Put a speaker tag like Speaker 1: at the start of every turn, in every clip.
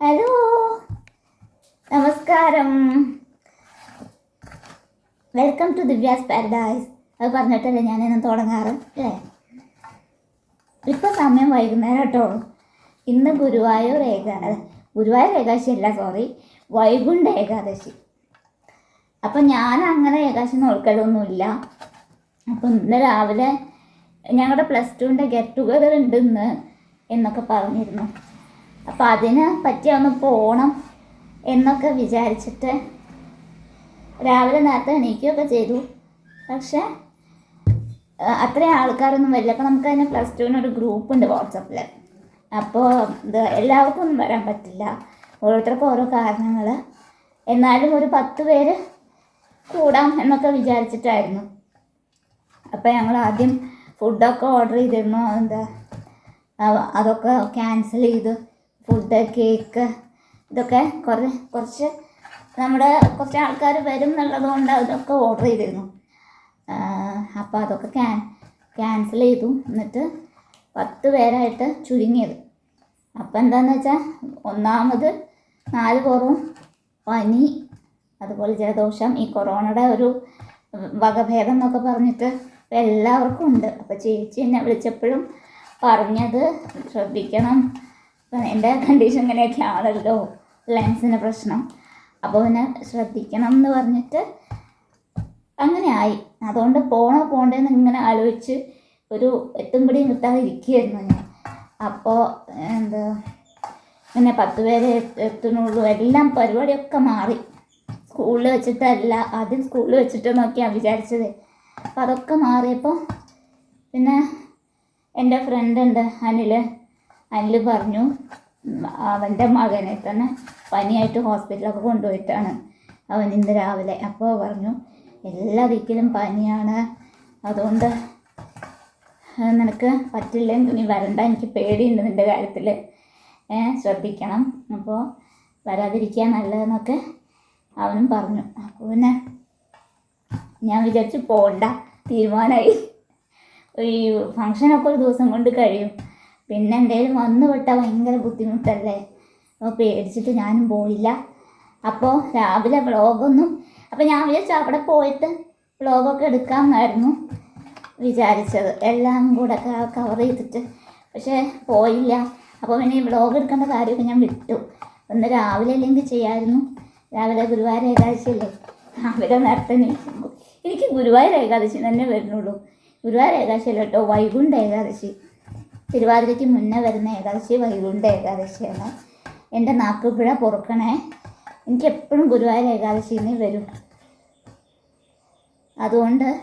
Speaker 1: Hello. നമസ്കാരം. Welcome to Divya's paradise അത് പറഞ്ഞിട്ടല്ലേ ഞാനിന്ന് തുടങ്ങാറ് അല്ലേ? ഇപ്പം സമയം വൈകുന്നേരം കേട്ടോ. ഇന്ന് ഗുരുവായൂർ ഏകാദശി ഗുരുവായൂർ ഏകാദശി അല്ല സോറി വൈകുണ്ഠ ഏകാദശി. അപ്പം ഞാൻ അങ്ങനെ ഏകാദശി നോക്കലൊന്നുമില്ല. അപ്പം ഇന്ന് രാവിലെ ഞങ്ങളുടെ പ്ലസ് ടുവിന്റെ ഗെറ്റ് ടുഗദർ ഉണ്ട് ഇന്ന് എന്നൊക്കെ പറഞ്ഞിരുന്നു. അപ്പം അതിന് പറ്റി ഒന്ന് പോകണം എന്നൊക്കെ വിചാരിച്ചിട്ട് രാവിലെ നേരത്തെ എണീക്കുകയൊക്കെ ചെയ്തു. പക്ഷേ അത്രയും ആൾക്കാരൊന്നും വരില്ല. അപ്പോൾ നമുക്ക് അതിന് പ്ലസ് ടുവിന് ഒരു ഗ്രൂപ്പ് ഉണ്ട് വാട്സപ്പിൽ അപ്പോൾ ഇത് എല്ലാവർക്കും ഒന്നും വരാൻ പറ്റില്ല. ഓരോരുത്തർക്കും ഓരോ കാരണങ്ങൾ എന്നാലും ഒരു പത്ത് പേര് കൂടാം എന്നൊക്കെ വിചാരിച്ചിട്ടായിരുന്നു. അപ്പോൾ ഞങ്ങൾ ആദ്യം ഫുഡൊക്കെ ഓർഡർ ചെയ്തിരുന്നു. എന്താ അതൊക്കെ ക്യാൻസൽ ചെയ്തു. ഫുഡ് കേക്ക് ഇതൊക്കെ കുറേ കുറച്ച് നമ്മുടെ കുറച്ച് ആൾക്കാർ വരും എന്നുള്ളത് കൊണ്ട് അതൊക്കെ ഓർഡർ ചെയ്തിരുന്നു. അപ്പോൾ അതൊക്കെ ക്യാൻ ക്യാൻസൽ ചെയ്തു. എന്നിട്ട് പത്ത് പേരായിട്ട് ചുരുങ്ങിയത്. അപ്പം എന്താണെന്ന് വെച്ചാൽ ഒന്നാമത് നാല് പുറവും പനി അതുപോലെ ജലദോഷം ഈ കൊറോണയുടെ ഒരു വകഭേദം എന്നൊക്കെ പറഞ്ഞിട്ട് എല്ലാവർക്കും ഉണ്ട്. അപ്പോൾ ചേച്ചി എന്നെ വിളിച്ചപ്പോഴും പറഞ്ഞത് ശ്രദ്ധിക്കണം. ഇപ്പം എന്റെ കണ്ടീഷൻ ഇങ്ങനെയൊക്കെ ആണല്ലോ ലെൻസിന് പ്രശ്നം. അപ്പോൾ പിന്നെ ശ്രദ്ധിക്കണം എന്ന് പറഞ്ഞിട്ട് അങ്ങനെ ആയി അതുകൊണ്ട് പോണോ പോണ്ടേന്ന് ഇങ്ങനെ ആലോചിച്ച് ഒരു എത്തും പിടിയും കിട്ടാതെ ഇരിക്കുകയായിരുന്നു ഞാൻ. അപ്പോൾ എന്താ പിന്നെ പത്ത് പേരെ എത്ത- എത്തുന്നുള്ളൂ. എല്ലാം പരിപാടിയൊക്കെ മാറി. സ്കൂളിൽ വെച്ചിട്ടല്ല ആദ്യം സ്കൂളിൽ വെച്ചിട്ട് നോക്കിയാണ് വിചാരിച്ചത്. അപ്പോൾ അതൊക്കെ മാറിയപ്പോൾ പിന്നെ എന്റെ ഫ്രണ്ട് ഉണ്ട് അനിൽ അനിൽ പറഞ്ഞു അവന്റെ മകനെ തന്നെ പനിയായിട്ട് ഹോസ്പിറ്റലൊക്കെ കൊണ്ടുപോയിട്ടാണ്. അവൻ ഇന്ന് രാവിലെ അപ്പോൾ പറഞ്ഞു എല്ലാ ദിക്കിലും പനിയാണ്. അതുകൊണ്ട് നിനക്ക് പറ്റില്ല? നീ വരണ്ട എനിക്ക് പേടിയുണ്ട് നിന്റെ കാര്യത്തിൽ ശ്രദ്ധിക്കണം. അപ്പോൾ വരാതിരിക്കുക നല്ലതെന്നൊക്കെ അവനും പറഞ്ഞു. അപ്പോൾ പിന്നെ ഞാൻ വിചാരിച്ചു പോണ്ട തീരുമാനമായി ഈ ഫങ്ഷനൊക്കെ ഒരു ദിവസം കൊണ്ട് കഴിയും. പിന്നെ എന്തെങ്കിലും വന്നു വിട്ടാൽ ഭയങ്കര ബുദ്ധിമുട്ടല്ലേ? അപ്പോൾ പേടിച്ചിട്ട് ഞാനും പോയില്ല. അപ്പോൾ രാവിലെ വ്ളോഗൊന്നും അപ്പോൾ ഞാൻ വിചാരിച്ചു അവിടെ പോയിട്ട് വ്ളോഗൊക്കെ എടുക്കാമെന്നായിരുന്നു വിചാരിച്ചത്. എല്ലാം കൂടെ കവർ ചെയ്തിട്ട്. പക്ഷേ പോയില്ല. അപ്പോൾ പിന്നെ ഈ വ്ളോഗ് എടുക്കേണ്ട കാര്യമൊക്കെ ഞാൻ വിട്ടു. ഒന്ന് രാവിലെ അല്ലെങ്കിൽ ചെയ്യാമായിരുന്നു രാവിലെ ഗുരുവായൂർ ഏകാദശിയല്ലേ? രാവിലെ നേരത്തെ എനിക്ക് ഗുരുവായൂർ ഏകാദശി തന്നെ വരുന്നുള്ളൂ. ഗുരുവായൂർ ഏകാദശി അല്ല കേട്ടോ വൈകുണ്ഠ ഏകാദശി. തിരുവാതിരയ്ക്ക് മുന്നേ വരുന്ന ഏകാദശി വൈകുണ്ഠ ഏകാദശിയാണ്. എന്റെ നാക്കുപിഴ പൊറുക്കണേ. എനിക്ക് എപ്പോഴും ഗുരുവായൂർ ഏകാദശിന്ന് വരും. അതുകൊണ്ട്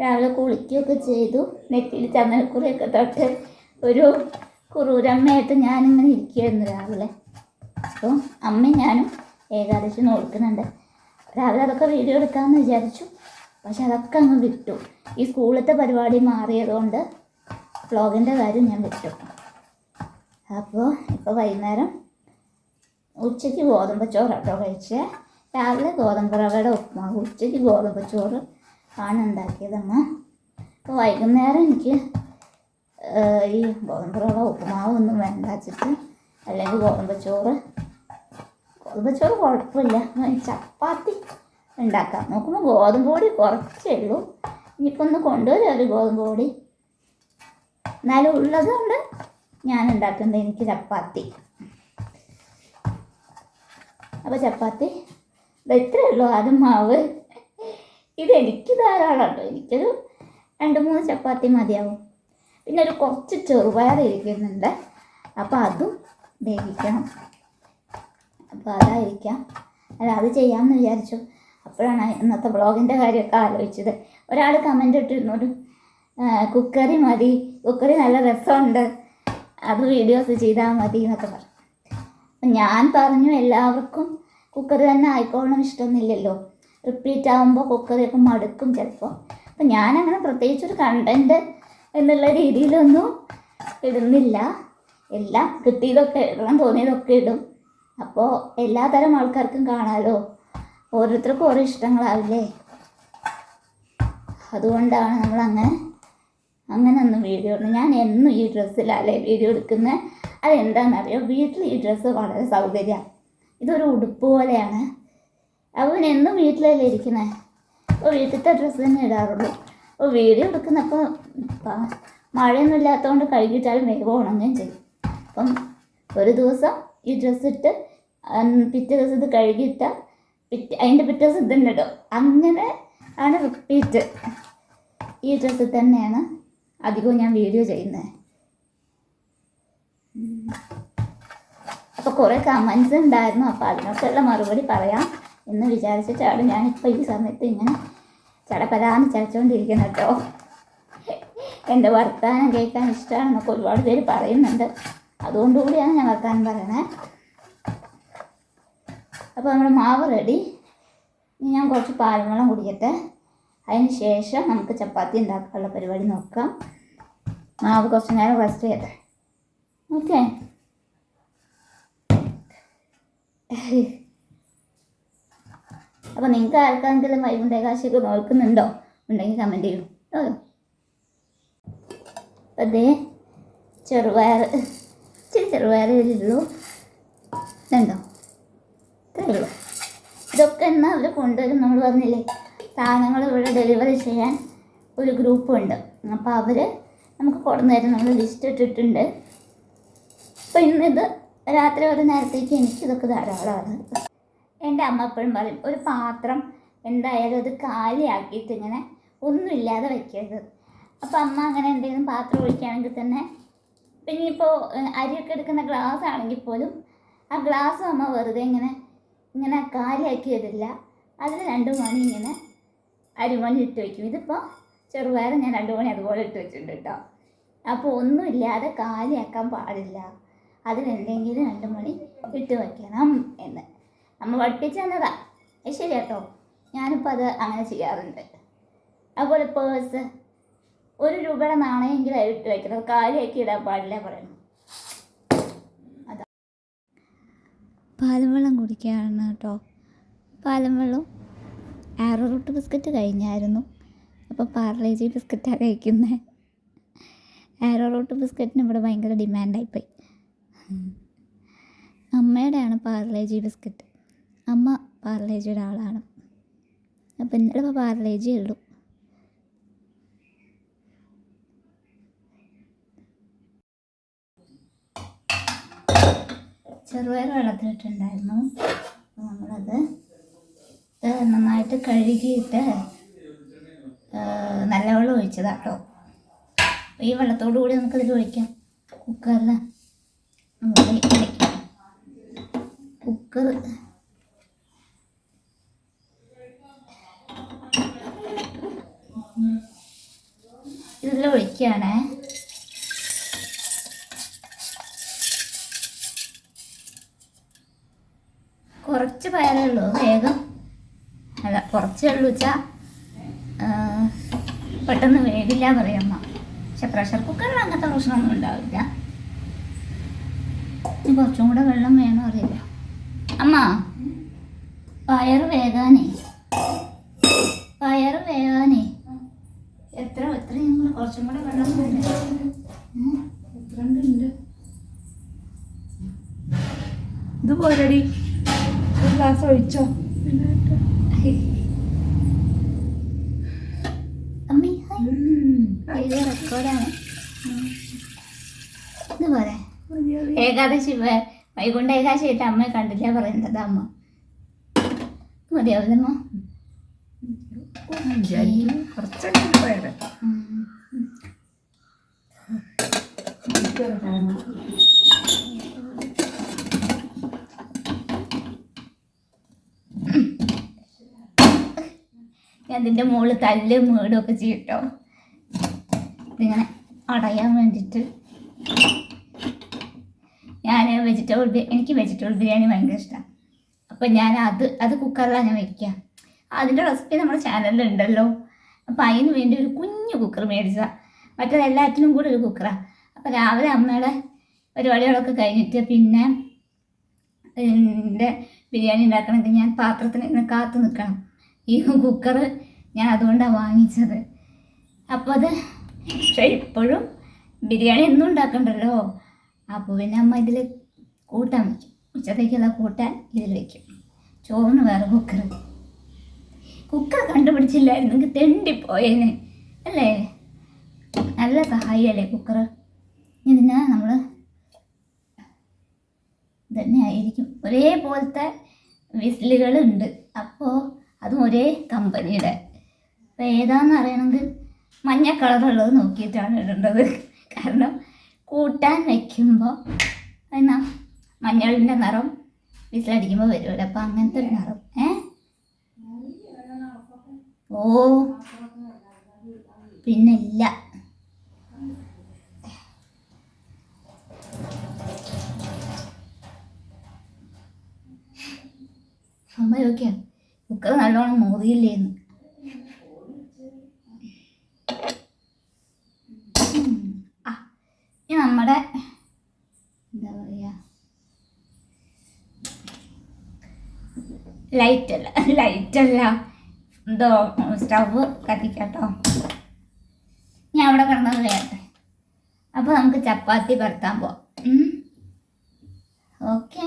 Speaker 1: രാവിലെ കുളിക്കുകയൊക്കെ ചെയ്തു നെറ്റിയിൽ ചന്ദനക്കുറിയൊക്കെ തൊട്ട് ഒരു കുറൂരമ്മയായിട്ട് ഞാനിങ്ങനെ ഇരിക്കുകയായിരുന്നു രാവിലെ. അപ്പോൾ അമ്മയും ഞാനും ഏകാദശി നോക്കുന്നുണ്ട് രാവിലെ അതൊക്കെ വീഡിയോ എടുക്കാമെന്ന് വിചാരിച്ചു. പക്ഷെ അതൊക്കെ അങ്ങ് വിട്ടു. ഈ സ്കൂളത്തെ പരിപാടി മാറിയതുകൊണ്ട് വ്ളോഗിന്റെ കാര്യം ഞാൻ വിട്ടു അപ്പോൾ ഇപ്പോൾ വൈകുന്നേരം ഉച്ചയ്ക്ക് ഗോതമ്പ് ചോറാട്ടോ കഴിച്ചേ. രാവിലെ ഗോതമ്പ് റവയുടെ ഉപ്പുമാവ് ഉച്ചയ്ക്ക് ഗോതമ്പ് ചോറ് ആണ് ഉണ്ടാക്കിയതമ്മ അപ്പോൾ വൈകുന്നേരം എനിക്ക് ഈ ഗോതമ്പ് റവ ഉപ്പുമാവ് ഒന്നും വേണ്ട അല്ലെങ്കിൽ ഗോതമ്പ് ചോറ് ഗോതമ്പ് ചോറ് കുഴപ്പമില്ല. ചപ്പാത്തി ഉണ്ടാക്കാം. നോക്കുമ്പോൾ ഗോതമ്പ് പൊടി കുറച്ചേ ഉള്ളൂ. ഇനിയിപ്പോൾ ഒന്ന് കൊണ്ടുവരും ഒരു ഗോതമ്പ് പൊടി? എന്നാലും ഉള്ളതുകൊണ്ട് ഞാൻ ഉണ്ടാക്കുന്നത് എനിക്ക് ചപ്പാത്തി. അപ്പോൾ ചപ്പാത്തി ഇത് ഇത്രയേ ഉള്ളൂ. ആദ്യം മാവ്. ഇത് എനിക്ക് ധാരാളം കേട്ടോ എനിക്കൊരു രണ്ട് മൂന്ന് ചപ്പാത്തി മതിയാവും. പിന്നെ ഒരു കുറച്ച് ചെറുപയർ ഇരിക്കുന്നുണ്ട്. അപ്പോൾ അതും വേവിക്കണം. അപ്പോൾ അതായിരിക്കാം. അല്ല അത് ചെയ്യാമെന്ന് വിചാരിച്ചു. അപ്പോഴാണ് ഇന്നത്തെ ബ്ലോഗിന്റെ കാര്യമൊക്കെ ആലോചിച്ചത്. ഒരാൾ കമന്റ് ഇട്ടിരുന്നു. ഒരു കുക്കറി മതി. കുക്കറി നല്ല രസമുണ്ട്. അത് വീഡിയോസ് ചെയ്താൽ മതി എന്നൊക്കെ പറഞ്ഞു. ഞാൻ പറഞ്ഞു എല്ലാവർക്കും കുക്കറി തന്നെ ആയിക്കോളണം ഇഷ്ടമൊന്നുമില്ലല്ലോ. റിപ്പീറ്റ് ആകുമ്പോൾ കുക്കറിയൊക്കെ മടുക്കും ചിലപ്പോൾ അപ്പം ഞാനങ്ങനെ പ്രത്യേകിച്ചൊരു കണ്ടന്റ് എന്നുള്ള രീതിയിലൊന്നും ഇടുന്നില്ല. എല്ലാം കിട്ടിയതൊക്കെ ഇടണം തോന്നിയതൊക്കെ ഇടും. അപ്പോൾ എല്ലാ തരം ആൾക്കാർക്കും കാണാമല്ലോ ഓരോരുത്തർക്കും ഓരോ ഇഷ്ടങ്ങളാവില്ലേ? അതുകൊണ്ടാണ് നമ്മളങ്ങനെ അങ്ങനെ ഒന്നും വീഡിയോ ഞാൻ എന്നും ഈ ഡ്രസ്സിലല്ലേ വീഡിയോ എടുക്കുന്നത് അതെന്താണെന്നറിയോ വീട്ടിൽ ഈ ഡ്രസ്സ് വളരെ സൗകര്യമാണ് ഇതൊരു ഉടുപ്പ് പോലെയാണ്. അവൻ എന്നും വീട്ടിലല്ലേ ഇരിക്കുന്നത് അപ്പോൾ വീട്ടിലത്തെ ഡ്രസ്സ് തന്നെ ഇടാറുള്ളൂ. അപ്പോൾ വീഡിയോ എടുക്കുന്നപ്പോൾ മഴയൊന്നും ഇല്ലാത്തതുകൊണ്ട് കഴുകിയിട്ടാലും വേഗം ഉണങ്ങുകയും ചെയ്യും. അപ്പം ഒരു ദിവസം ഈ ഡ്രസ്സ് ഇട്ട് പിറ്റേ ദിവസം ഇത് കഴുകിയിട്ട് പിറ്റേ അതിന്റെ പിറ്റേ ദിവസം ഇടും. അങ്ങനെ ആണ് റിപ്പീറ്റ്. ഈ ഡ്രസ്സ് തന്നെയാണ് അധികവും ഞാൻ വീഡിയോ ചെയ്യുന്നത് അപ്പോൾ കുറേ കമൻസ് ഉണ്ടായിരുന്നു. അപ്പോൾ അതിനൊക്കെയുള്ള മറുപടി പറയാം എന്ന് വിചാരിച്ചിട്ടാണ് ഞാനിപ്പോൾ ഈ സമയത്ത് ഇങ്ങനെ ചടപരാന്ന് ചടച്ചുകൊണ്ടിരിക്കുന്നത് കേട്ടോ. എന്റെ വർത്താനം കേൾക്കാൻ ഇഷ്ടമാണെന്നൊക്കെ ഒരുപാട് പേര് പറയുന്നുണ്ട്. അതുകൊണ്ടുകൂടിയാണ് ഞാൻ വർത്താനം പറയണേ. അപ്പോൾ നമ്മുടെ മാവ് റെഡി ഇനി ഞാൻ കുറച്ച് പാലും വെള്ളം കുടിക്കട്ടെ. അതിന് ശേഷം നമുക്ക് ചപ്പാത്തി ഉണ്ടാക്കാനുള്ള പരിപാടി നോക്കാം. മാവ് കുറച്ച് നേരം റെസ്റ്റ് ചെയ്യട്ടെ. ഓക്കെ അപ്പോൾ നിങ്ങൾക്ക് ആർക്കെങ്കിലും വൈകുണ്ഠേകാശിയൊക്കെ നോക്കുന്നുണ്ടോ ഉണ്ടെങ്കിൽ കമന്റ് ചെയ്യൂ. അതേ ചെറുപയർ. ഇച്ചിരി ചെറുപയറേ ഉള്ളൂ. ഇതുണ്ടോ ഇത്രയേ ഇതൊക്കെ എന്നാൽ അവർ കൊണ്ടുവരും നമ്മൾ പറഞ്ഞില്ലേ? സാധനങ്ങൾ ഇവിടെ ഡെലിവറി ചെയ്യാൻ ഒരു ഗ്രൂപ്പുണ്ട്. അപ്പോൾ അവർ നമുക്ക് കൊണ്ടു തരും. നമ്മൾ ലിസ്റ്റ് ഇട്ടിട്ടുണ്ട്. അപ്പോൾ ഇന്നിത് രാത്രി ഒരു നേരത്തേക്ക് എനിക്കിതൊക്കെ ധാരാളമാണ്. എന്റെ അമ്മ എപ്പോഴും പറയും ഒരു പാത്രം എന്തായാലും അത് കാലിയാക്കിയിട്ട് ഇങ്ങനെ ഒന്നുമില്ലാതെ വയ്ക്കരുത് അപ്പോൾ അമ്മ അങ്ങനെ എന്തെങ്കിലും പാത്രം ഒഴിക്കുകയാണെങ്കിൽ തന്നെ പിന്നെ ഇപ്പോൾ അരിയൊക്കെ എടുക്കുന്ന ഗ്ലാസ് ആണെങ്കിൽ പോലും ആ ഗ്ലാസ് അമ്മ വെറുതെ ഇങ്ങനെ ഇങ്ങനെ കാലിയാക്കിയതില്ല. അതിൽ രണ്ട് മണി ഇങ്ങനെ അരിമണി ഇട്ട് വയ്ക്കും ഇതിപ്പോൾ ചെറുപയർ ഞാൻ രണ്ട് മണി അതുപോലെ ഇട്ട് വെച്ചിട്ടുണ്ട് കേട്ടോ. അപ്പോൾ ഒന്നുമില്ലാതെ കാലിയാക്കാൻ പാടില്ല. അതിലെന്തെങ്കിലും രണ്ട് മണി ഇട്ട് വയ്ക്കണം എന്ന്. നമ്മൾ പഠിപ്പിച്ചു തന്നതാ. അത് ശരി കേട്ടോ. ഞാനിപ്പോൾ അത് അങ്ങനെ ചെയ്യാറുണ്ട്. അതുപോലെ പേഴ്സ്. ഒരു രൂപയുടെ നാണയമെങ്കിലും ഇട്ട് വയ്ക്കണം കാലിയാക്കി ഇടാൻ പാടില്ല പറയുന്നു പാലും വെള്ളം കുടിക്കുകയാണ് കേട്ടോ. പാലും വെള്ളം ആറോ റൂട്ട് ബിസ്ക്കറ്റ് കഴിഞ്ഞായിരുന്നു. അപ്പോൾ പാർലേജി ബിസ്ക്കറ്റാണ് കഴിക്കുന്നത് ആരോ റൂട്ട് ബിസ്ക്കറ്റിന് ഇവിടെ ഭയങ്കര ഡിമാൻഡായിപ്പോയി. അമ്മയുടെയാണ് പാർലേജി ബിസ്ക്കറ്റ്. അമ്മ പാർലേജിയുടെ ആളാണ് അപ്പം ഇന്നലെ ഇപ്പോൾ പാർലേജി ഉള്ളൂ. ചെറുപയർ വെള്ളത്തിലിട്ടുണ്ടായിരുന്നു. അപ്പോൾ നമ്മളത് നന്നായിട്ട് കഴുകിയിട്ട് നല്ല വെള്ളം ഒഴിച്ചതാട്ടോ. ഈ വെള്ളത്തോടു കൂടി നമുക്കതിൽ ഒഴിക്കാം. കുക്കറിൽ നമുക്ക് കുക്കർ ഇതിൽ ഒഴിക്കുകയാണേ. കുറച്ച് പയറേ ഉള്ളൂ. വേഗം അല്ല കുറച്ചേ ഉള്ളൂ വെച്ചാൽ പെട്ടെന്ന് വേവില്ല പറയമ്മ പക്ഷെ പ്രഷർ കുക്കറിൽ അങ്ങനത്തെ പ്രശ്നമൊന്നും ഉണ്ടാവില്ല. ഇനി കുറച്ചും കൂടെ വെള്ളം വേണോ അറിയില്ല. അമ്മ പയർ വേകാനേ. പയർ വേകാനേ. എത്ര എത്ര ഞങ്ങൾ കുറച്ചും കൂടെ വെള്ളം ഉം.
Speaker 2: ഇത് പോരടി. ഒരു ഗ്ലാസ് ഒഴിച്ചോ?
Speaker 1: അമ്മി ഇത് റെക്കോർഡാണ് ഇത് പോരെ. ഏകാദശി വൈകുണ്ട വൈകുണ്ഠ ഏകാദശി ആയിട്ട് അമ്മയെ കണ്ടില്ല പറയുന്നത് അമ്മ.
Speaker 2: പോയത്
Speaker 1: ഞാൻ നിന്റെ മുകളിൽ തല്ല് മേടും ഒക്കെ ചെയ്യട്ടോ ഇതിങ്ങനെ അടയാൻ വേണ്ടിയിട്ട് ഞാൻ വെജിറ്റബിൾ എനിക്ക് വെജിറ്റബിൾ ബിരിയാണി ഭയങ്കര ഇഷ്ടമാണ് അപ്പം ഞാൻ അത് അത് കുക്കറിലാണ് ഞാൻ വയ്ക്കുക അതിന്റെ റെസിപ്പി നമ്മുടെ ചാനലിലുണ്ടല്ലോ അപ്പം അതിന് വേണ്ടി ഒരു കുഞ്ഞു കുക്കർ മേടിച്ചതാണ് മറ്റേത് എല്ലാറ്റിനും കൂടെ ഒരു കുക്കറാണ് അപ്പം രാവിലെ അമ്മയുടെ പരിപാടികളൊക്കെ കഴിഞ്ഞിട്ട് പിന്നെ എന്റെ ബിരിയാണി ഉണ്ടാക്കണമെങ്കിൽ ഞാൻ പാത്രത്തിന് ഇങ്ങനെ കാത്തു നിൽക്കണം ഈ കുക്കർ ഞാൻ അതുകൊണ്ടാണ് വാങ്ങിച്ചത്. അപ്പോൾ അത് പക്ഷെ ഇപ്പോഴും ബിരിയാണി എന്നും ഉണ്ടാക്കണ്ടല്ലോ. അപ്പോൾ പിന്നെ അമ്മ ഇതിൽ കൂട്ടാൻ വയ്ക്കും ഉച്ചത്തേക്കുള്ള കൂട്ടാൻ ഇതിൽ വയ്ക്കും ചോറിന് വേറെ കുക്കർ കുക്കർ കണ്ടുപിടിച്ചില്ലായിരുന്നെങ്കിൽ തെണ്ടിപ്പോയേനെ. അല്ലേ? നല്ല സഹായിയല്ലേ കുക്കർ ഇതിനാ നമ്മൾ തന്നെ ആയിരിക്കും. ഒരേപോലത്തെ വിസിലുകളുണ്ട്. അപ്പോൾ അതും ഒരേ കമ്പനിയുടെ അപ്പോൾ ഏതാണെന്ന് അറിയണമെങ്കിൽ മഞ്ഞ കളറുള്ളത് നോക്കിയിട്ടാണ് ഇടേണ്ടത്. കാരണം കൂട്ടാൻ വയ്ക്കുമ്പോൾ എന്നാ മഞ്ഞളിന്റെ നിറം വിസിലടിക്കുമ്പോൾ വരുമല്ലോ അപ്പം അങ്ങനത്തെ ഒരു നിറം. ഏ? ഓ. പിന്നില്ല. അമ്മ ചോദിക്കാം കുക്കർ നല്ലോണം മോറിയില്ലേന്ന് ഉം. ആ ഇനി നമ്മുടെ എന്താ പറയുക ലൈറ്റല്ല ലൈറ്റല്ല എന്തോ സ്റ്റവ് കത്തിക്കാട്ടോ. ഞാൻ അവിടെ കിടന്നത് വേണ്ടേ അപ്പോൾ നമുക്ക് ചപ്പാത്തി പരത്താൻ പോവാം. ഓക്കെ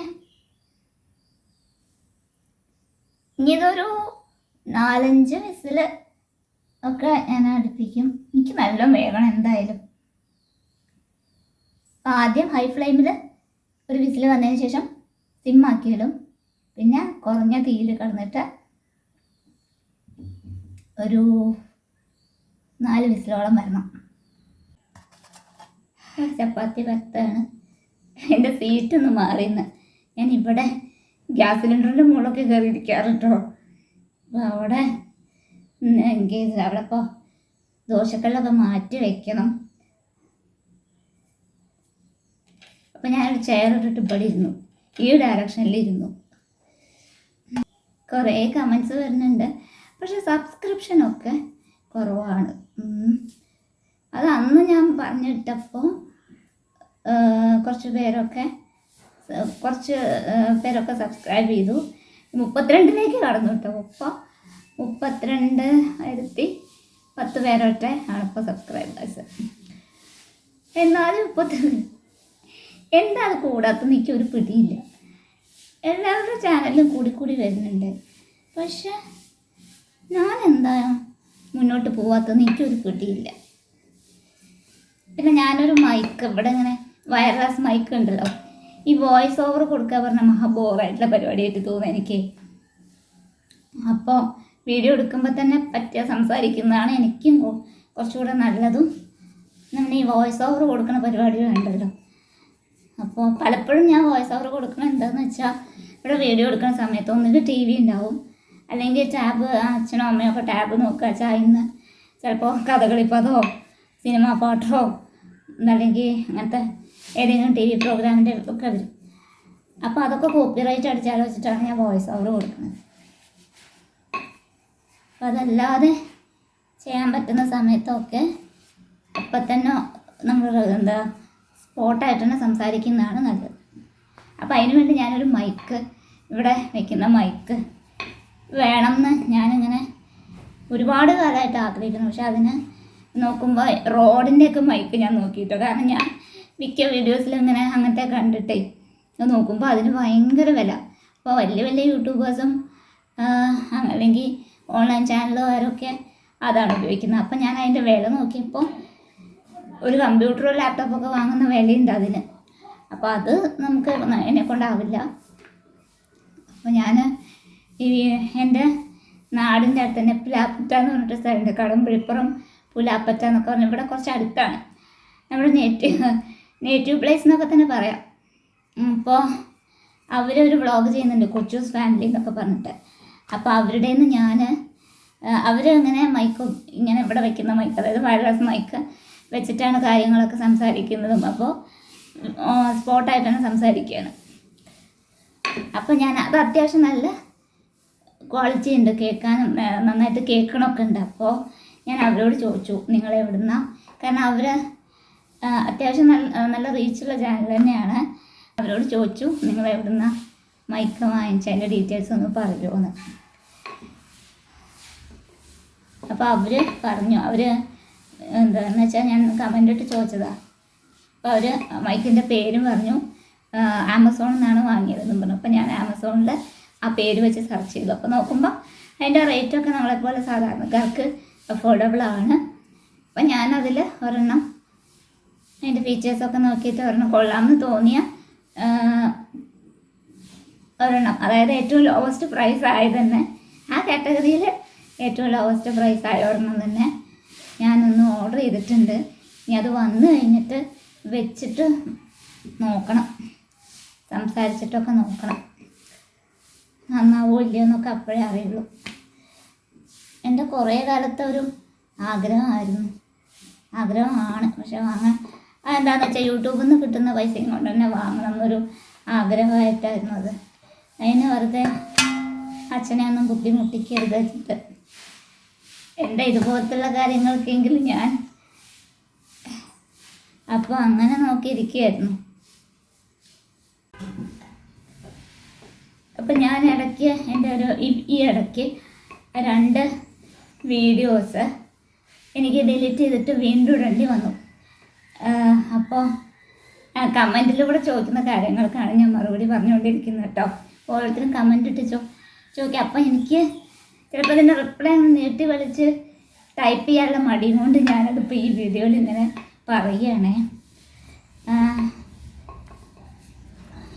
Speaker 1: ഇനി ഇതൊരു നാലഞ്ച് വിസിൽ ഒക്കെ ഞാൻ അടുപ്പിക്കും. എനിക്ക് നല്ല വേഗണം എന്തായാലും. ആദ്യം ഹൈ ഫ്ലെയിമിൽ ഒരു വിസിൽ വന്നതിന് ശേഷം സിമ്മാക്കിയിടും പിന്നെ കുറഞ്ഞ തീയിൽ കിടന്നിട്ട് ഒരു നാല് വിസിലോളം വരണം. ചപ്പാത്തി പരത്താണ് എന്റെ സീറ്റ് ഒന്ന് മാറിയെന്ന്. ഞാൻ ഇവിടെ ഗ്യാസ് സിലിണ്ടറിന്റെ മുകളിലൊക്കെ കയറിയിരിക്കാറുണ്ടോ അപ്പോൾ അവിടെ എനിക്ക് അവിടെ ഇപ്പോൾ ദോശക്കല്ലൊക്കെ മാറ്റി വെക്കണം. അപ്പോൾ ഞാനൊരു ചെയർ ഇട്ടിട്ട് ഇവിടെ ഇരുന്നു. ഈ ഡയറക്ഷനിൽ ഇരുന്നു. കുറേ കമൻസ് വരുന്നുണ്ട്. പക്ഷെ സബ്സ്ക്രിപ്ഷനൊക്കെ കുറവാണ്. അത് അന്ന് ഞാൻ പറഞ്ഞിട്ടപ്പോൾ കുറച്ച് പേരൊക്കെ കുറച്ച് പേരൊക്കെ സബ്സ്ക്രൈബ് ചെയ്തു. മുപ്പത്തിരണ്ടിലേക്ക് കടന്നു കേട്ടോ. ഇപ്പോൾ മുപ്പത്തിരണ്ട് ആയിരത്തി പത്ത് പേരൊട്ടെ ആണ് ഇപ്പോൾ സബ്സ്ക്രൈബേഴ്സ് എന്നാലും മുപ്പത്തി എന്താ അത് കൂടാത്ത എനിക്ക് ഒരു പിടിയില്ല. എല്ലാവരുടെ ചാനലിലും കൂടി കൂടി വരുന്നുണ്ട്. പക്ഷെ ഞാൻ എന്താ മുന്നോട്ട് പോവാത്തതെന്ന് എനിക്കൊരു പിടിയില്ല. പിന്നെ ഞാനൊരു മൈക്ക് ഇവിടെ ഇങ്ങനെ വയർലെസ് മൈക്ക് ഉണ്ടല്ലോ. ഈ വോയിസ് ഓവർ കൊടുക്കുക പറഞ്ഞ മഹാ ബോറായിട്ടുള്ള പരിപാടിയായിട്ട് തോന്നുന്നു എനിക്ക്. അപ്പോൾ വീഡിയോ എടുക്കുമ്പോൾ തന്നെ പറ്റിയ സംസാരിക്കുന്നതാണ് എനിക്കും കുറച്ചുകൂടെ നല്ലതും. നമ്മൾ ഈ വോയിസ് ഓവർ കൊടുക്കുന്ന പരിപാടി വേണ്ടല്ലോ അപ്പോൾ പലപ്പോഴും ഞാൻ വോയിസ് ഓവർ കൊടുക്കണം എന്താണെന്ന് വെച്ചാൽ ഇവിടെ വീഡിയോ എടുക്കുന്ന സമയത്ത് ഒന്നുകിൽ ടി വി ഉണ്ടാവും അല്ലെങ്കിൽ ടാബ് അച്ഛനോ അമ്മയോ ഒക്കെ ടാബ് നോക്കുക ഇന്ന് ചിലപ്പോൾ കഥകളിപ്പതോ സിനിമാ പാട്ടോ അല്ലെങ്കിൽ അങ്ങനത്തെ ഏതെങ്കിലും ടി വി പ്രോഗ്രാമിന്റെ ഒക്കെ വരും. അപ്പോൾ അതൊക്കെ കോപ്പിറൈറ്റ് അടിച്ചാലോ വെച്ചിട്ടാണ് ഞാൻ വോയിസ് ഓവർ കൊടുക്കുന്നത് അപ്പോൾ അതല്ലാതെ ചെയ്യാൻ പറ്റുന്ന സമയത്തൊക്കെ അപ്പം തന്നെ നമ്മൾ എന്താ സ്പോട്ടായിട്ട് തന്നെ സംസാരിക്കുന്നതാണ് നല്ലത്. അപ്പം അതിനു വേണ്ടി ഞാനൊരു മൈക്ക് ഇവിടെ വെക്കുന്ന മൈക്ക് വേണമെന്ന് ഞാനിങ്ങനെ ഒരുപാട് കാലമായിട്ട് ആഗ്രഹിക്കുന്നു. പക്ഷെ അതിന് നോക്കുമ്പോൾ റോഡിന്റെയൊക്കെ മൈക്ക് ഞാൻ നോക്കിയിട്ടോ. കാരണം ഞാൻ മിക്ക വീഡിയോസിലും ഇങ്ങനെ അങ്ങനത്തെ കണ്ടിട്ടേ നോക്കുമ്പോൾ അതിന് ഭയങ്കര വില. അപ്പോൾ വലിയ വലിയ യൂട്യൂബേഴ്സും അല്ലെങ്കിൽ ഓൺലൈൻ ചാനലുകാരൊക്കെ അതാണ് ഉപയോഗിക്കുന്നത്. അപ്പം ഞാൻ അതിന്റെ വില നോക്കിയപ്പോൾ ഒരു കമ്പ്യൂട്ടറോ ലാപ്ടോപ്പൊക്കെ വാങ്ങുന്ന വിലയുണ്ട് അതിന്. അപ്പോൾ അത് നമുക്ക് എന്നെ കൊണ്ടാവില്ല. അപ്പോൾ ഞാൻ ഈ എന്റെ നാടിന്റെ അടുത്ത് തന്നെ പുലാപ്പറ്റ എന്ന് പറഞ്ഞിട്ട് സ്ഥലമുണ്ട്. കടമ്പുഴിപ്പുറം പുലാപ്പറ്റ എന്നൊക്കെ പറഞ്ഞാൽ ഇവിടെ കുറച്ച് അടുത്താണ്. നമ്മുടെ നേറ്റീവ് നേറ്റീവ് പ്ലേസ് എന്നൊക്കെ തന്നെ പറയാം. അപ്പോൾ അവരൊരു വ്ളോഗ് ചെയ്യുന്നുണ്ട് കൊച്ചൂസ് ഫാമിലി എന്നൊക്കെ പറഞ്ഞിട്ട്. അപ്പോൾ അവരുടെ നിന്ന് ഞാൻ അവരങ്ങനെ മൈക്കും ഇങ്ങനെ ഇവിടെ വയ്ക്കുന്ന മൈക്ക് അതായത് വയർലെസ് മൈക്ക് വെച്ചിട്ടാണ് കാര്യങ്ങളൊക്കെ സംസാരിക്കുന്നതും. അപ്പോൾ സ്പോട്ടായിട്ടാണ് സംസാരിക്കുകയാണ് അപ്പോൾ ഞാൻ അത് അത്യാവശ്യം നല്ല ക്വാളിറ്റി ഉണ്ട്. കേൾക്കാനും നന്നായിട്ട് കേൾക്കണമൊക്കെ ഉണ്ട്. അപ്പോൾ ഞാൻ അവരോട് ചോദിച്ചു നിങ്ങൾ എവിടുന്ന? കാരണം അവർ അത്യാവശ്യം നല്ല നല്ല റീച്ചുള്ള ചാനൽ തന്നെയാണ്. അവരോട് ചോദിച്ചു നിങ്ങൾ എവിടുന്ന? മൈക്ക് വാങ്ങിച്ച അതിന്റെ ഡീറ്റെയിൽസ് ഒന്ന് പറയുമോ എന്ന്? അപ്പോൾ അവർ പറഞ്ഞു അവർ എന്താണെന്ന് വെച്ചാൽ ഞാൻ കമന്റ് ഇട്ട് ചോദിച്ചതാണ് അപ്പോൾ അവർ മൈക്കിന്റെ പേര് പറഞ്ഞു. ആമസോണിൽ നിന്നാണ് വാങ്ങിയതെന്ന് പറഞ്ഞു. അപ്പോൾ ഞാൻ ആമസോണിൽ ആ പേര് വെച്ച് സെർച്ച് ചെയ്തു. അപ്പോൾ നോക്കുമ്പോൾ അതിന്റെ റേറ്റൊക്കെ നമ്മളെപ്പോലെ സാധാരണക്കാർക്ക് അഫോർഡബിൾ ആണ്. അപ്പം ഞാനതിൽ ഒരെണ്ണം അതിന്റെ ഫീച്ചേഴ്സൊക്കെ നോക്കിയിട്ട് ഒരെണ്ണം കൊള്ളാമെന്ന് തോന്നിയ ഒരെണ്ണം. അതായത് ഏറ്റവും ലോവസ്റ്റ് പ്രൈസ് ആയത് തന്നെ ആ കാറ്റഗറിയിൽ ഏറ്റവും ലോവസ്റ്റ് പ്രൈസ് ആയ ഒരെണ്ണം തന്നെ ഞാനൊന്ന് ഓർഡർ ചെയ്തിട്ടുണ്ട്. ഇനി അത് വന്നു കഴിഞ്ഞിട്ട് വെച്ചിട്ട് നോക്കണം. സംസാരിച്ചിട്ടൊക്കെ നോക്കണം. നന്നാവോ ഇല്ലയോ എന്നൊക്കെ അപ്പോഴേ അറിയുള്ളൂ. എന്റെ കുറേ കാലത്തെ ഒരു ആഗ്രഹമായിരുന്നു. ആഗ്രഹമാണ്. പക്ഷെ വാങ്ങാൻ അതെന്താണെന്ന് വെച്ചാൽ യൂട്യൂബിൽ നിന്ന് കിട്ടുന്ന പൈസയും കൊണ്ട് തന്നെ വാങ്ങണം എന്നൊരു ആഗ്രഹമായിട്ടായിരുന്നു അത്. അതിന് വെറുതെ അച്ഛനെ ഒന്നും ബുദ്ധിമുട്ടിക്കരുത്. വെച്ചിട്ട് എന്റെ ഇതുപോലത്തുള്ള കാര്യങ്ങൾക്കെങ്കിലും ഞാൻ അപ്പോൾ അങ്ങനെ നോക്കിയിരിക്കുകയായിരുന്നു അപ്പം ഞാൻ ഇടയ്ക്ക് എന്റെ ഒരു ഈ- ഇടയ്ക്ക് രണ്ട് വീഡിയോസ് എനിക്ക് ഡിലീറ്റ് ചെയ്തിട്ട് വീണ്ടും ഇടേണ്ടി വന്നു. അപ്പോൾ കമന്റിലൂടെ ചോദിക്കുന്ന കാര്യങ്ങൾക്കാണ് ഞാൻ മറുപടി പറഞ്ഞുകൊണ്ടിരിക്കുന്നത് കേട്ടോ. ഓരോരുത്തരും കമന്റ് ഇട്ട് ചോ ചോദിക്കാം. അപ്പം എനിക്ക് ചിലപ്പോൾ ഇതിന്റെ റിപ്ലൈ നീട്ടി വലിച്ച് ടൈപ്പ് ചെയ്യാനുള്ള മടി കൊണ്ട് ഞാനതിപ്പോൾ ഈ വീഡിയോയിൽ ഇങ്ങനെ പറയുകയാണേ.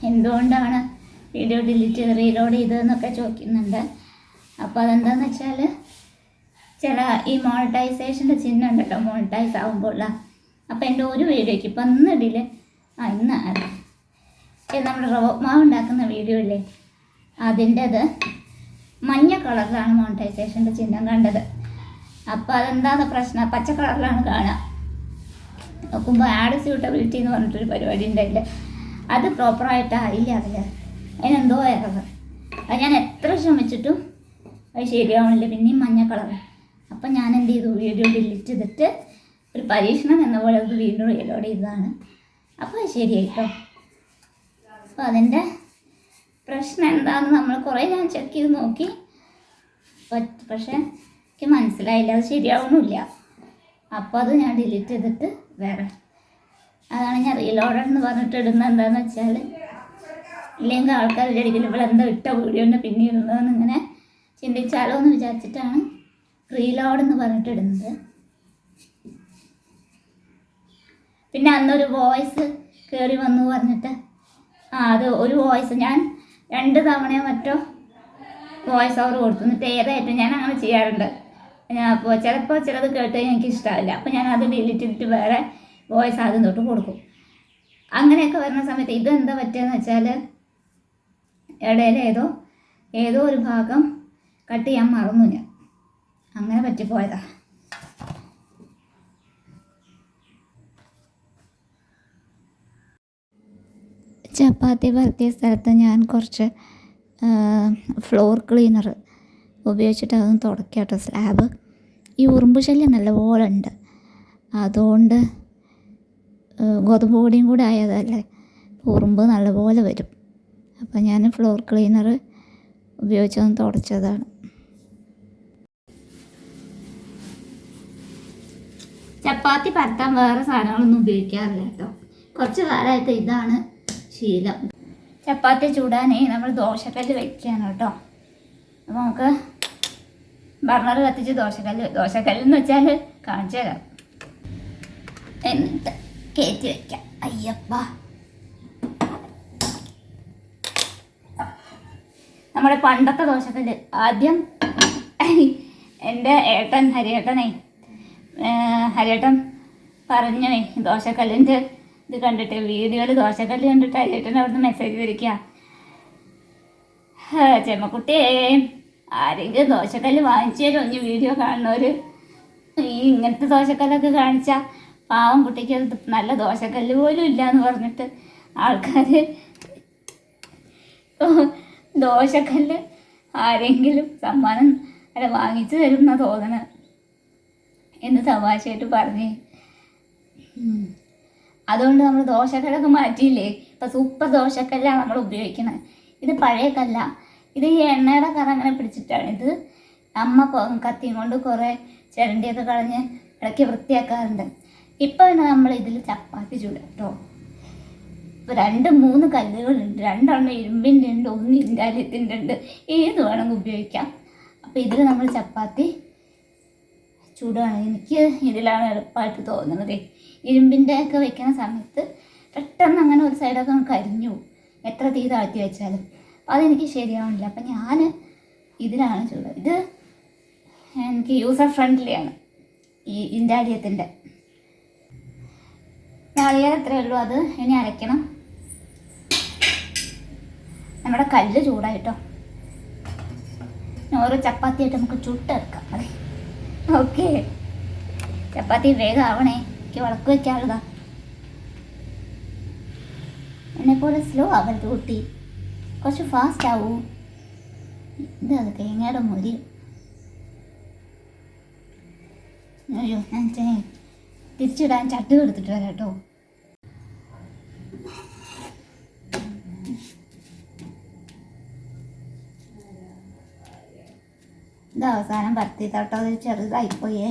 Speaker 1: എന്തുകൊണ്ടാണ് വീഡിയോ ഡിലീറ്റ് ചെയ്ത് റീലോഡ് ചെയ്തതെന്നൊക്കെ ചോദിക്കുന്നുണ്ട്. അപ്പോൾ അതെന്താണെന്ന് വെച്ചാൽ ചില ഈ മോണിറ്റൈസേഷന്റെ ചിഹ്നം ഉണ്ടല്ലോ മോണിറ്റൈസ് ആകുമ്പോൾ അപ്പോൾ എന്റെ ഒരു വീഡിയോയ്ക്ക് ഇപ്പം ഇന്ന് ഇടയിൽ ആ ഇന്ന് അതെ ഇത് നമ്മുടെ റവ മാവ് ഉണ്ടാക്കുന്ന വീഡിയോ ഇല്ലേ? അതിന്റെത് മഞ്ഞ കളറിലാണ് മോണിറ്റൈസേഷന്റെ ചിഹ്നം കണ്ടത്. അപ്പോൾ അതെന്താണ് പ്രശ്നം? പച്ച കളറിലാണ് കാണുക. നോക്കുമ്പോൾ ആഡ് സ്യൂട്ടബിലിറ്റി എന്ന് പറഞ്ഞിട്ടൊരു പരിപാടി ഉണ്ടായില്ല അത് പ്രോപ്പറായിട്ട് ആയില്ല അതിൽ അതിനെന്തോ ഇറവ് അത് ഞാൻ എത്ര ശ്രമിച്ചിട്ടും അത് ശരിയാവണില്ല. പിന്നെയും മഞ്ഞ കളർ. അപ്പം ഞാൻ എന്ത് ചെയ്തു? വീഡിയോ ഡിലീറ്റ് ചെയ്തിട്ട് ഒരു പരീക്ഷണം എന്ന പോലെ അത് വീണ്ടും റീലോഡ് ചെയ്തതാണ്. അപ്പോൾ ശരിയായിട്ടോ. ശരിയായി അപ്പോൾ അതിന്റെ പ്രശ്നം എന്താണെന്ന് നമ്മൾ കുറേ ഞാൻ ചെക്ക് ചെയ്ത് നോക്കി. പക്ഷേ എനിക്ക് മനസ്സിലായില്ല അത് ശരിയാവണമില്ല അപ്പോൾ അത് ഞാൻ ഡിലീറ്റ് ചെയ്തിട്ട് വേറെ. അതാണ് ഞാൻ റീലോഡ് എന്ന് പറഞ്ഞിട്ട് ഇടുന്നത് എന്താണെന്ന് വെച്ചാൽ ഇല്ലെങ്കിൽ ആൾക്കാർ വിചാരിക്കില്ല ഇവിടെ എന്താ ഇട്ട വീഡിയോന്റെ പിന്നെ ഇടുന്നതെന്ന് ഇങ്ങനെ ചിന്തിച്ചാലോ എന്ന് വിചാരിച്ചിട്ടാണ് റീലോഡ് എന്ന് പറഞ്ഞിട്ട് ഇടുന്നത്. പിന്നെ അന്നൊരു വോയിസ് കയറി വന്നു പറഞ്ഞിട്ട് ആ അത് ഒരു വോയിസ് ഞാൻ രണ്ട് തവണയോ മറ്റോ വോയിസ് ഓവർ കൊടുത്തു. എന്നിട്ട് ഏതായിട്ടും ഞാൻ അങ്ങനെ ചെയ്യാറുണ്ട്. ഞാൻ അപ്പോൾ ചിലപ്പോൾ ചിലത് കേട്ട് എനിക്ക് ഇഷ്ടമാവില്ല അപ്പോൾ ഞാൻ അത് ഡിലീറ്റ് ചെയ്തിട്ട് വേറെ വോയിസ് ആദ്യം തൊട്ട് കൊടുക്കും. അങ്ങനെയൊക്കെ വരുന്ന സമയത്ത് ഇതെന്താ പറ്റുകയെന്ന് വെച്ചാൽ ഇടയിൽ ഏതോ ഏതോ ഒരു ഭാഗം കട്ട് ചെയ്യാൻ മറന്നു ഞാൻ. അങ്ങനെ പറ്റിപ്പോയതാ. ചപ്പാത്തി പരത്തിയ സ്ഥലത്ത് ഞാൻ കുറച്ച് ഫ്ലോർ ക്ലീനർ ഉപയോഗിച്ചിട്ട് അതൊന്ന് തുടക്കുക കേട്ടോ സ്ലാബ് ഈ ഉറുമ്പ് ശല്യം നല്ലപോലെ ഉണ്ട്. അതുകൊണ്ട് ഗോതമ്പ് പൊടിയും കൂടെ ആയതല്ലേ? ഉറുമ്പ് നല്ലപോലെ വരും. അപ്പം ഞാൻ ഫ്ലോർ ക്ലീനർ ഉപയോഗിച്ചൊന്ന് തുടച്ചതാണ്. ചപ്പാത്തി പരത്താൻ വേറെ സാധനങ്ങളൊന്നും ഉപയോഗിക്കാറില്ല കേട്ടോ. കുറച്ച് കാലമായിട്ട് ഇതാണ് ശീലം. ചപ്പാത്തി ചൂടാനേ നമ്മൾ ദോശക്കല്ല് വെക്കുകയാണ് കേട്ടോ. അപ്പോൾ നമുക്ക് ബർണർ കത്തിച്ച് ദോശക്കല്ല് ദോശക്കല്ല് എന്ന് വെച്ചാൽ കാണിച്ചു തരാം. എന്നിട്ട് കയറ്റി വയ്ക്കാം അയ്യപ്പ. നമ്മുടെ പണ്ടത്തെ ദോശക്കല്ല്. ആദ്യം എന്റെ ഏട്ടൻ ഹരിയേട്ടനെ ഹരിയേട്ടൻ പറഞ്ഞേ ദോശക്കല്ലിന്റെ ഇത് കണ്ടിട്ട് വീഡിയോയിൽ ദോശക്കല്ല് കണ്ടിട്ട് അയ്യട്ടൻ അവിടുന്ന് മെസ്സേജ് വരിക്കുക ചെമ്മക്കുട്ടിയെ ആരെങ്കിലും ദോശക്കല്ല് വാങ്ങിച്ചു തരും ഇനി വീഡിയോ കാണുന്നവർ ഈ ഇങ്ങനത്തെ ദോശക്കല്ലൊക്കെ കാണിച്ചാൽ പാവം കുട്ടിക്ക് നല്ല ദോശക്കല്ല് പോലും ഇല്ല എന്ന് പറഞ്ഞിട്ട് ആൾക്കാർ ദോശക്കല്ല് ആരെങ്കിലും സമ്മാനം അല്ല വാങ്ങിച്ചു തരും എന്നാ തോന്നണത് എന്ന് തമാശയായിട്ട് പറഞ്ഞേ. അതുകൊണ്ട് നമ്മൾ ദോശക്കല്ലൊക്കെ മാറ്റിയില്ലേ? ഇപ്പം സൂപ്പർ ദോശക്കല്ലാണ് നമ്മൾ ഉപയോഗിക്കുന്നത്. ഇത് പഴയ കല്ല ഇത് ഈ എണ്ണയുടെ കറ അങ്ങനെ പിടിച്ചിട്ടാണ്. ഇത് അമ്മ കത്തിയും കൊണ്ട് കുറേ ചിരണ്ടിയൊക്കെ കളഞ്ഞ് ഇടയ്ക്ക് വൃത്തിയാക്കാറുണ്ട്. ഇപ്പോൾ പിന്നെ നമ്മൾ ഇതിൽ ചപ്പാത്തി ചൂടാം കേട്ടോ ഇപ്പോൾ രണ്ട് മൂന്ന് കല്ലുകളുണ്ട്. രണ്ടെണ്ണം ഇരുമ്പിന്റെ ഉണ്ട് ഒന്ന് ഇൻഡാലിയത്തിന്റെ ഉണ്ട്. ഏത് വേണമെങ്കിൽ ഉപയോഗിക്കാം. അപ്പോൾ ഇതിൽ നമ്മൾ ചപ്പാത്തി ചൂടാണ് എനിക്ക് ഇതിലാണ് എളുപ്പമായിട്ട് തോന്നുന്നത്. ഇരുമ്പിന്റെ ഒക്കെ വെക്കുന്ന സമയത്ത് പെട്ടെന്ന് അങ്ങനെ ഒരു സൈഡൊക്കെ കരിഞ്ഞു എത്ര തീ താഴ്ത്തി വെച്ചാലും. അപ്പോൾ അതെനിക്ക് ശരിയാവണില്ല. അപ്പം ഞാൻ ഇതിലാണ് ചൂട് ഇത് എനിക്ക് യൂസർ ഫ്രണ്ട്ലിയാണ് ഈ ഇൻഡാലിയത്തിന്റെ നാളികേരം എത്രയേ ഉള്ളൂ അത്? ഇനി അരയ്ക്കണം. നമ്മുടെ കല്ല് ചൂടായിട്ടോ? ഓരോ ചപ്പാത്തിയായിട്ട് നമുക്ക് ചുട്ടെടുക്കാം. അതെ ഓക്കെ. ചപ്പാത്തി വേഗം ആവണേ. എനിക്ക് വിളക്ക് വെക്കാനുള്ളതാ. എന്നെ പോലെ സ്ലോ ആവരുത് കുട്ടി. കുറച്ച് ഫാസ്റ്റ് ആവൂ. ഇത് അത് തേങ്ങയുടെ മുരി. അയ്യോ ഞാൻ തിരിച്ചിടാൻ ചട്ടി എടുത്തിട്ട് വരാം കേട്ടോ. ഇത് അവസാനം പരത്തി തട്ടോ ചെറുതായിപ്പോയേ.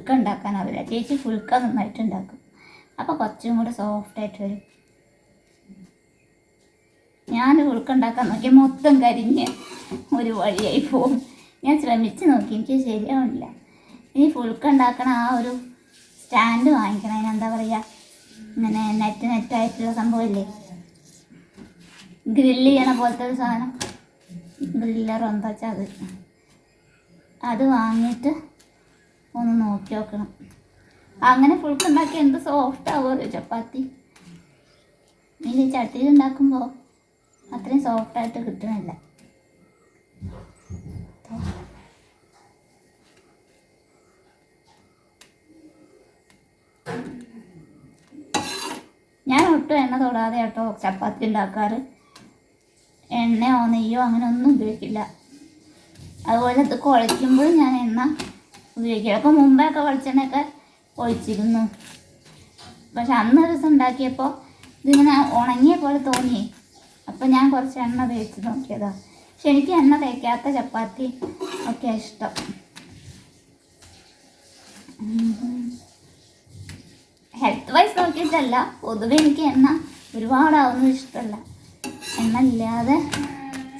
Speaker 1: ഫുൾക്ക ഉണ്ടാക്കാൻ അറിയില്ല ചേച്ചി ഫുൽക്ക നന്നായിട്ട് ഉണ്ടാക്കും. അപ്പോൾ കുറച്ചും കൂടെ സോഫ്റ്റായിട്ട് വരും. ഞാൻ ഫുൾക്ക ഉണ്ടാക്കാൻ നോക്കിയാൽ മൊത്തം കരിഞ്ഞ് ഒരു വഴിയായി പോകും. ഞാൻ ശ്രമിച്ച് നോക്കി. എനിക്ക് ശരിയാവുന്നില്ല ഇനി ഫുൾക്ക ഉണ്ടാക്കണ ആ ഒരു സ്റ്റാൻഡ് വാങ്ങിക്കണം. അതിനെന്താ പറയുക ഇങ്ങനെ നെറ്റ് നെറ്റായിട്ടുള്ള സംഭവമില്ലേ? ഗ്രില്ല് ചെയ്യണ പോലത്തെ ഒരു സാധനം. ഗ്രില്ലർ എന്താ വെച്ചാൽ അത്. അത് വാങ്ങിയിട്ട് ഒന്ന് നോക്കി നോക്കണം. അങ്ങനെ ഫുൾക്ക് ഉണ്ടാക്കി എന്ത് സോഫ്റ്റ് ആവുമല്ലോ ചപ്പാത്തി. ഇനി ചട്ടിയിൽ ഉണ്ടാക്കുമ്പോൾ അത്രയും സോഫ്റ്റായിട്ട് കിട്ടണില്ല. ഞാൻ ഒട്ടും എണ്ണ തൊടാതെ കേട്ടോ ചപ്പാത്തി ഉണ്ടാക്കാറ്. എണ്ണയോ നെയ്യോ അങ്ങനെ ഒന്നും ഉപയോഗിക്കില്ല. അതുപോലെ ഇത് കുഴയ്ക്കുമ്പോഴും ഞാൻ എണ്ണ ഉപയോഗിക്കില്ല അപ്പോൾ മുമ്പേ ഒക്കെ വെളിച്ചെണ്ണയൊക്കെ ഒഴിച്ചിരുന്നു. പക്ഷെ അന്ന് ദിവസം ഉണ്ടാക്കിയപ്പോൾ ഇതിങ്ങനെ ഉണങ്ങിയ പോലെ തോന്നി. അപ്പോൾ ഞാൻ കുറച്ച് എണ്ണ തേച്ച് നോക്കിയതാ. പക്ഷെ എനിക്ക് എണ്ണ തേക്കാത്ത ചപ്പാത്തി ഒക്കെ ഇഷ്ടം. ഹെൽത്ത് വൈസ് നോക്കിയിട്ടല്ല പൊതുവെ എനിക്ക് എണ്ണ ഒരുപാടാവുന്നത് ഇഷ്ടമല്ല എണ്ണ ഇല്ലാതെ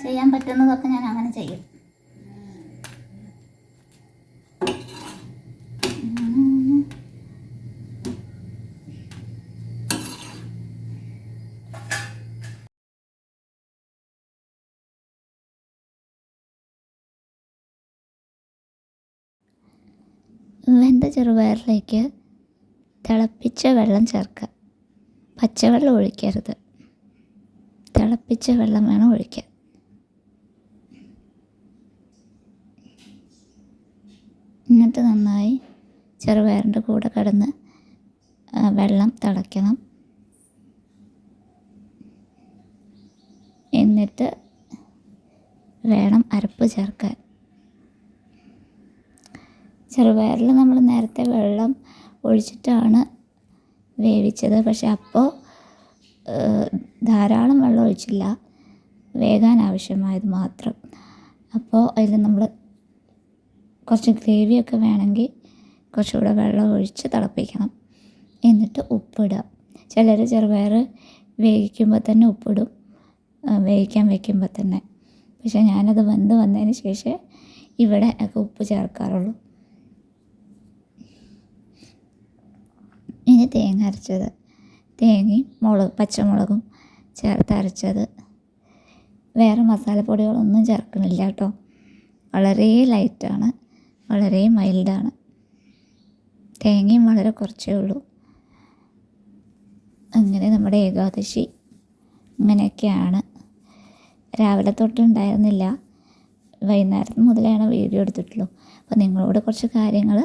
Speaker 1: ചെയ്യാൻ പറ്റുന്നതൊക്കെ ഞാൻ അങ്ങനെ ചെയ്യും. വെന്ത ചെറുപയറിലേക്ക് തിളപ്പിച്ച വെള്ളം ചേർക്കുക. പച്ചവെള്ളം ഒഴിക്കരുത്. തിളപ്പിച്ച വെള്ളം വേണം ഒഴിക്കാൻ. എന്നിട്ട് നന്നായി ചെറുപയറിന്റെ കൂടെ കിടന്ന് വെള്ളം തിളയ്ക്കണം. എന്നിട്ട് വേണം അരപ്പ് ചേർക്കാൻ. ചെറുപയറിൽ നമ്മൾ നേരത്തെ വെള്ളം ഒഴിച്ചിട്ടാണ് വേവിച്ചത്. പക്ഷെ അപ്പോൾ ധാരാളം വെള്ളം ഒഴിച്ചില്ല. വേകാൻ ആവശ്യമായത് മാത്രം. അപ്പോൾ അതിൽ നമ്മൾ കുറച്ച് ഗ്രേവിയൊക്കെ വേണമെങ്കിൽ കുറച്ചുകൂടെ വെള്ളം ഒഴിച്ച് തിളപ്പിക്കണം. എന്നിട്ട് ഉപ്പിടുക. ചിലർ ചെറുപയർ വേവിക്കുമ്പോൾ തന്നെ ഉപ്പിടും. വേവിക്കാൻ വെക്കുമ്പോൾ തന്നെ. പക്ഷേ ഞാനത് വെന്ത് വന്നതിന് ശേഷം ഇവിടെ ഒക്കെ ഉപ്പ് ചേർക്കാറുള്ളൂ. ഇനി തേങ്ങ അരച്ചത്. തേങ്ങയും മുളക് പച്ചമുളകും ചേർത്ത് അരച്ചത്. വേറെ മസാലപ്പൊടികളൊന്നും ചേർക്കണില്ല കേട്ടോ. വളരെ ലൈറ്റാണ് വളരെ മൈൽഡാണ്. തേങ്ങയും വളരെ കുറച്ചേ ഉള്ളൂ. അങ്ങനെ നമ്മുടെ ഏകാദശി ഇങ്ങനെയൊക്കെയാണ്. രാവിലെ തൊട്ട് ഉണ്ടായിരുന്നില്ല. വൈകുന്നേരം മുതലാണ് വീഡിയോ എടുത്തിട്ടുള്ളൂ. അപ്പോൾ നിങ്ങളോട് കുറച്ച് കാര്യങ്ങൾ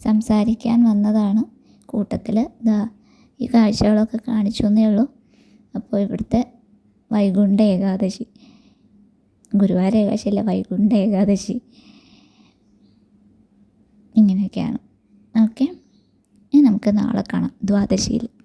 Speaker 1: സംസാരിക്കാൻ വന്നതാണ്. കൂട്ടത്തിൽ ഇതാ ഈ കാഴ്ചകളൊക്കെ കാണിച്ചു എന്നേ ഉള്ളൂ. അപ്പോൾ ഇവിടുത്തെ വൈകുണ്ഠ ഏകാദശി. ഗുരുവായൂർ ഏകാദശി അല്ല വൈകുണ്ഠ ഏകാദശി. ഇങ്ങനെയൊക്കെയാണ്. ഓക്കെ? ഇനി നമുക്ക് നാളെ കാണാം. ദ്വാദശിയിൽ.